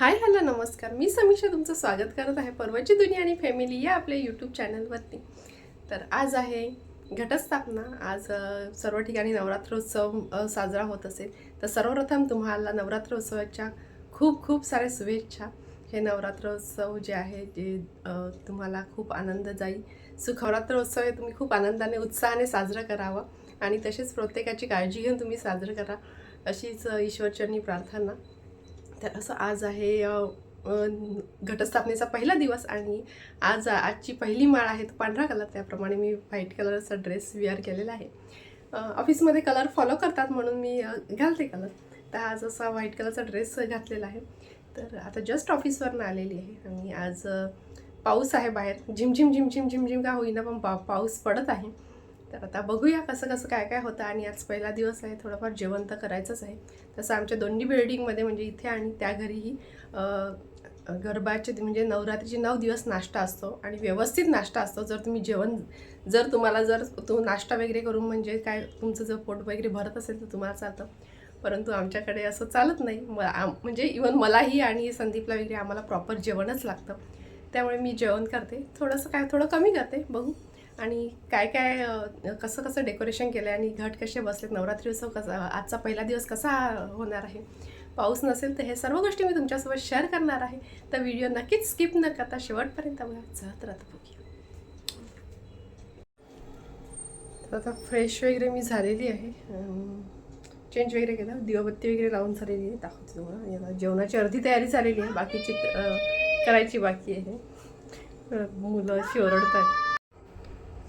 Hi hello नमस्कार. मी समीक्षा तुमचं स्वागत करत आहे पर्वची दुनिया आणि फॅमिली या आपल्या यूट्यूब चॅनलवरती तर आज आहे घटस्थापना. आज सर्व ठिकाणी नवरात्रोत्सव साजरा होत असेल. तर सर्वप्रथम तुम्हाला नवरात्रोत्सवाच्या खूप खूप साऱ्या शुभेच्छा. हे नवरात्रोत्सव जे आहे जे तुम्हाला खूप आनंद जाईल. सुखवरात्रोत्सव हे तुम्ही खूप आनंदाने उत्साहाने साजरा करावा. आणि तसेच प्रत्येकाची काळजी घेऊन तुम्ही साजरं करा. अशीच ईश्वरचरणी प्रार्थना. तर असं आज आहे घटस्थापनेचा पहिला दिवस आणि आज आजची पहिली माळ आहे तो पांढरा कलर. त्याप्रमाणे मी व्हाईट कलरचा ड्रेस वेअर केलेला आहे. ऑफिसमध्ये कलर फॉलो करतात म्हणून मी घालते कलर. तर आज असा व्हाईट कलरचा ड्रेस घातलेला आहे. तर आता जस्ट ऑफिसवरनं आलेली आहे आणि आज पाऊस आहे बाहेर. झिमझिम झिमझिम झिमझिम का होईना पण पा पाऊस पडत आहे. तर आता बघूया कसं कसं काय काय होतं. आणि आज पहिला दिवस आहे थोडंफार जेवण तर करायचंच आहे. तसं आमच्या दोन्ही बिल्डिंगमध्ये म्हणजे इथे आणि त्या घरीही गरबाचे म्हणजे नवरात्रीचे नऊ दिवस नाश्ता असतो. आणि व्यवस्थित नाश्ता असतो. जर तुम्ही जेवण जर तुम्हाला जर तो नाश्ता वगैरे करून म्हणजे काय तुमचं जर पोट वगैरे भरत असेल तर तुम्हाला चालतं. परंतु आमच्याकडे असं चालत नाही. म आम- म्हणजे इवन मलाही आणि संदीपला वगैरे आम्हाला प्रॉपर जेवणच लागतं. त्यामुळे मी जेवण करते. थोडंसं काय थोडं कमी करते. बघू. आणि काय काय कसं कसं डेकोरेशन केलं आहे आणि घट कसे बसलेत नवरात्री उत्सव कसा आजचा पहिला दिवस कसा होणार आहे? पाऊस नसेल तर हे सर्व गोष्टी मी तुमच्यासोबत शेअर करणार आहे. तर व्हिडिओ नक्कीच स्किप न करता शेवटपर्यंत बघा चहत राहतं बघूया. तर आता फ्रेश वगैरे मी झालेली आहे. चेंज वगैरे केला दिवाबत्ती वगैरे लावून झालेली आहे दाखवते तुम्हाला. याला जेवणाची अर्धी तयारी झालेली आहे बाकीची करायची बाकी आहे. मुलं अशी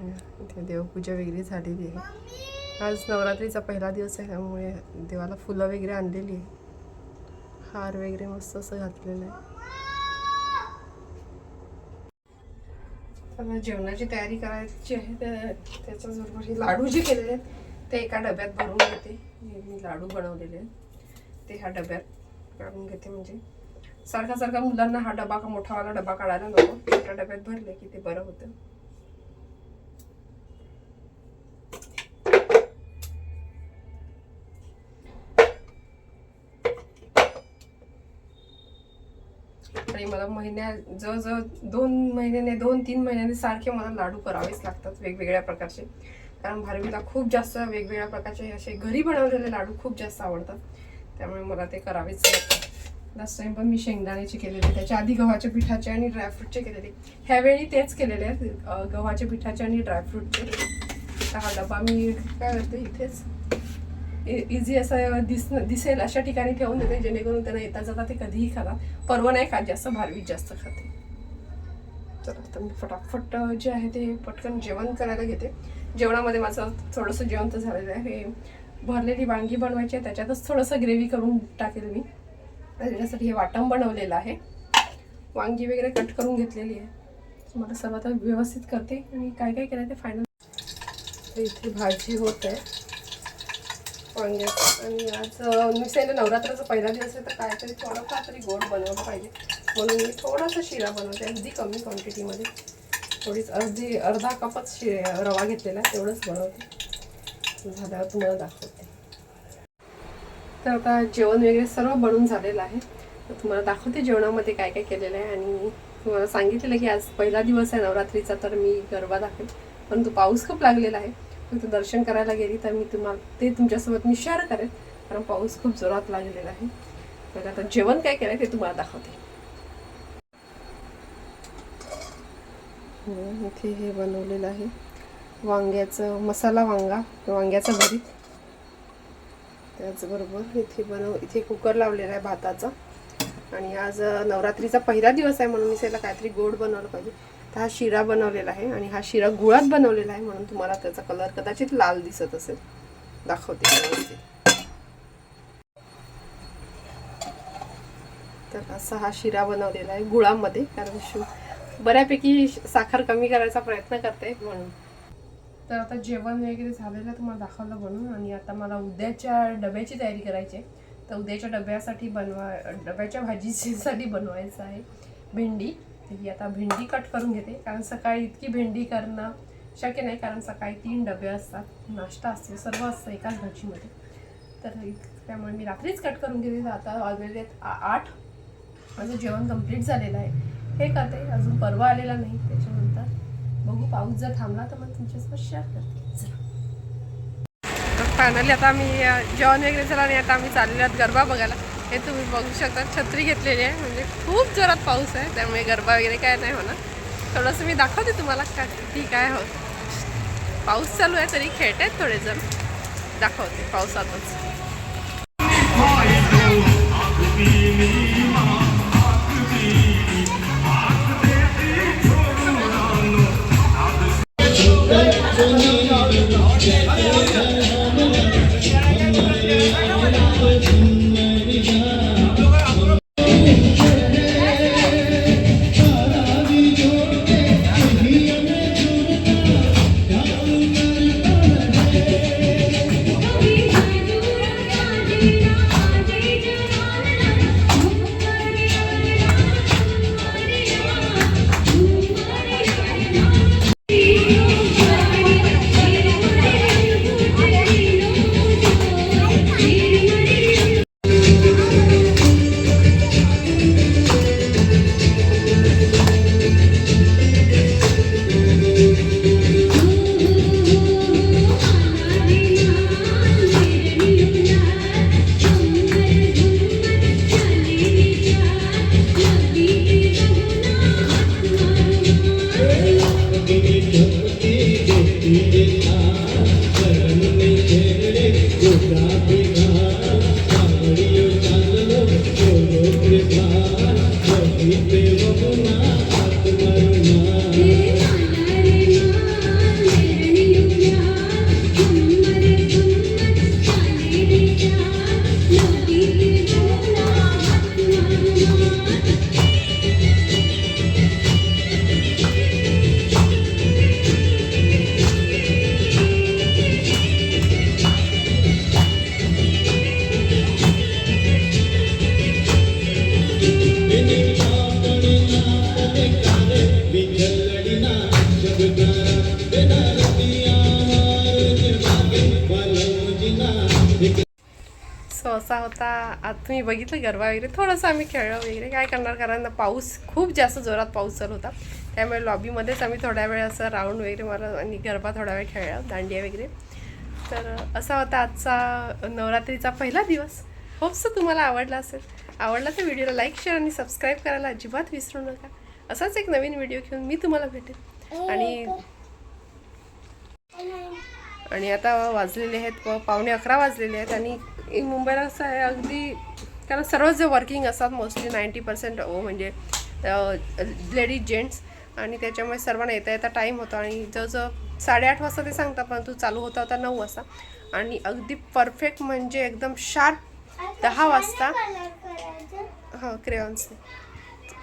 इथे देवपूजा वगैरे झालेली आहे. आज नवरात्रीचा पहिला दिवस आहे त्यामुळे देवाला फुलं वगैरे आणलेली आहे. हार वगैरे मस्त असं घातलेलं आहे. आता जेवणाची तयारी करायची आहे त्या त्याच्याबरोबर हे लाडू जे केलेले आहेत ते एका डब्यात भरून घेते. हे मी लाडू बनवलेले आहेत. ते ह्या डब्यात काढून घेते म्हणजे. सारखा सारखा मुलांना हा डबा का मोठावाला डबा काढायला नको. छोट्या डब्यात भरले की ते बरं होतं. आणि मला महिन्या जवळजवळ दोन महिन्याने दोन तीन महिन्याने सारखे मला लाडू करावेच लागतात वेगवेगळ्या प्रकारचे. कारण भारवीला खूप जास्त वेगवेगळ्या प्रकारचे असे घरी बनवलेले लाडू खूप जास्त आवडतात. त्यामुळे मला ते करावेच लागतात. लास्ट टाइम पण मी शेंगदाण्याचे केलेले त्याच्या आधी गव्हाच्या पिठाचे आणि ड्रायफ्रूटचे केलेले. ह्यावेळी तेच केलेले आहेत गव्हाच्या पिठाचे आणि ड्रायफ्रूटचे हा डबा मी काय करते इथेच इझी असं दिस दिसेल अशा ठिकाणी ठेवून देते जेणेकरून त्यांना येता जाता ते कधीही खातात परवा नाही खात जास्त भारवीत जास्त खाते. तर आता मी फटाफट जे आहे ते पटकन जेवण करायला घेते. जेवणामध्ये माझं थोडंसं जेवण तर झालेलं आहे. हे भरलेली वांगी बनवायची आहे त्याच्यातच थोडंसं ग्रेव्ही करून टाकेल मी. त्याच्यासाठी हे वाटण बनवलेलं आहे. वांगी वगैरे कट करून घेतलेली आहे. मला सर्व आता व्यवस्थित करते. आणि काय काय केलं ते फायनल इथे भाजी होत आहे. म्हणजे आणि आज मिसाईला नवरात्राचा पहिला दिवस आहे तर काहीतरी थोडंफार तरी गोड बनवलं पाहिजे. म्हणून मी थोडासा शिरा बनवते अगदी कमी क्वांटिटीमध्ये थोडीच अर्धी अर्धा कपच शि रवा घेतलेला आहे तेवढंच बनवते. झाल्यावर तुम्हाला दाखवते. तर आता जेवण वगैरे सर्व बनून झालेलं आहे. तर तुम्हाला दाखवते जेवणामध्ये काय काय केलेलं आहे. आणि तुम्हाला सांगितलेलं की आज पहिला दिवस आहे नवरात्रीचा तर मी गरबा दाखवेल परंतु पाऊस खूप लागलेला आहे. तिथं दर्शन करायला गेली तर मी तुम्हाला ते तुमच्यासोबत मी शेअर करेन. कारण पाऊस खूप जोरात लागलेला आहे. तर आता जेवण काय केलं ते तुम्हाला दाखवते. हो, इथे हे बनवलेलं आहे. वांग्याचं मसाला वांगा वांग्याचं भरीत. त्याचबरोबर इथे बनव इथे कुकर लावलेला आहे भाताचा. आणि आज नवरात्रीचा पहिला दिवस आहे म्हणून मी त्याला काहीतरी गोड बनवलं पाहिजे. तर हा शिरा बनवलेला आहे आणि हा शिरा गुळात बनवलेला आहे म्हणून तुम्हाला त्याचा कलर कदाचित लाल दिसत असेल. दाखवते व्यवस्थित. तर असा हा शिरा बनवलेला आहे गुळामध्ये कारण शू बऱ्यापैकी साखर कमी करायचा प्रयत्न करते म्हणून. तर आता जेवण वगैरे झालेलं तुम्हाला दाखवलं म्हणून. आणि आता मला उद्याच्या डब्याची तयारी करायची आहे. तर उद्याच्या डब्यासाठी बनवा डब्याच्या भाजीसाठी बनवायचं आहे भेंडी. ही आता भेंडी कट करून घेते. कारण सकाळी इतकी भेंडी करणं शक्य नाही. कारण सकाळी तीन डबे असतात. नाश्ता असतो. सर्व असतं एकाच भाजीमध्ये तर त्यामुळे मी रात्रीच कट करून घेते. आता ऑलरेडी आठ. माझं जेवण कंप्लीट झालेलं आहे. हे करते. अजून परवा आलेला नाही. त्याच्यानंतर बघू. पाऊस जर थांबला तर मग तुमच्यासोबत शेअर करते. चला. फायनली आता आम्ही जेवण वगैरे झालं आणि आता आम्ही चाललेलो आहोत गरबा बघायला. हे तुम्ही बघू शकता छत्री घेतलेली आहे. म्हणजे खूप जोरात पाऊस आहे त्यामुळे गरबा वगैरे काय नाही होणार. थोडंसं मी दाखवते तुम्हाला का ठीक काय होत पाऊस चालू आहे तरी खेळत आहेत थोडे जण दाखवते पावसातच. असा होता. आज तुम्ही बघितलं गरबा वगैरे? थोडंसं आम्ही खेळलो वगैरे. काय करणार? कारण पाऊस खूप जास्त जोरात पाऊस चालू होता. त्यामुळे लॉबीमध्येच आम्ही थोड्या वेळ असं राऊंड वगैरे मला आणि गरबा थोडा वेळ खेळला दांडिया वगैरे. तर असा होता आजचा नवरात्रीचा पहिला दिवस. होप्स तुम्हाला आवडला असेल. आवडला तर व्हिडिओला लाईक शेअर आणि सबस्क्राईब करायला अजिबात विसरू नका. असाच एक नवीन व्हिडिओ घेऊन मी तुम्हाला भेटेन. आणि आणि आता वाजलेले आहेत पावणे अकरा वाजलेले आहेत आणि मुंबईला असं आहे अगदी कारण सर्वच जे वर्किंग असतात मोस्टली नाईंटी पर्सेंट म्हणजे लेडीज जेंट्स आणि त्याच्यामुळे सर्वांना येता येता टाईम होतो आणि जवळजवळ साडेआठ वाजता ते सांगतात परंतु चालू होता होता नऊ वाजता. आणि अगदी परफेक्ट म्हणजे एकदम शार्प दहा वाजता. हां क्रेयॉन्सने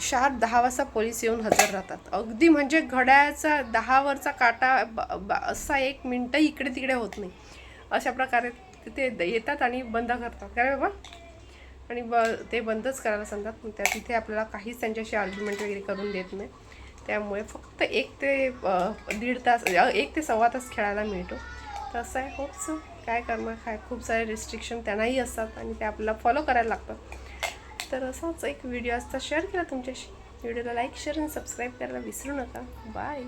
शार्प दहा वाजता पोलीस येऊन हजर राहतात. अगदी म्हणजे घड्याळाचा दहावरचा काटा ब- ब- असा एक मिनटं इकडे तिकडे होत नाही. अशा प्रकारे ते द- येतात आणि बंद करतात. काय बाबा? आणि ब ते बंदच करायला सांगतात. त्या तिथे आपल्याला काहीच त्यांच्याशी आर्ग्युमेंट वगैरे करून देत नाही. त्यामुळे फक्त एक ते दीड तास एक ते सव्वा तास खेळायला मिळतो. तर असं आहे. होप्स. काय करणार? काय? खूप सारे रिस्ट्रिक्शन त्यांनाही असतात आणि ते आपल्याला फॉलो करायला लागतात. तर असाच एक व्हिडिओ असता शेअर केला तुमच्याशी. व्हिडिओला लाईक शेअर आणि सबस्क्राईब करायला विसरू नका. बाय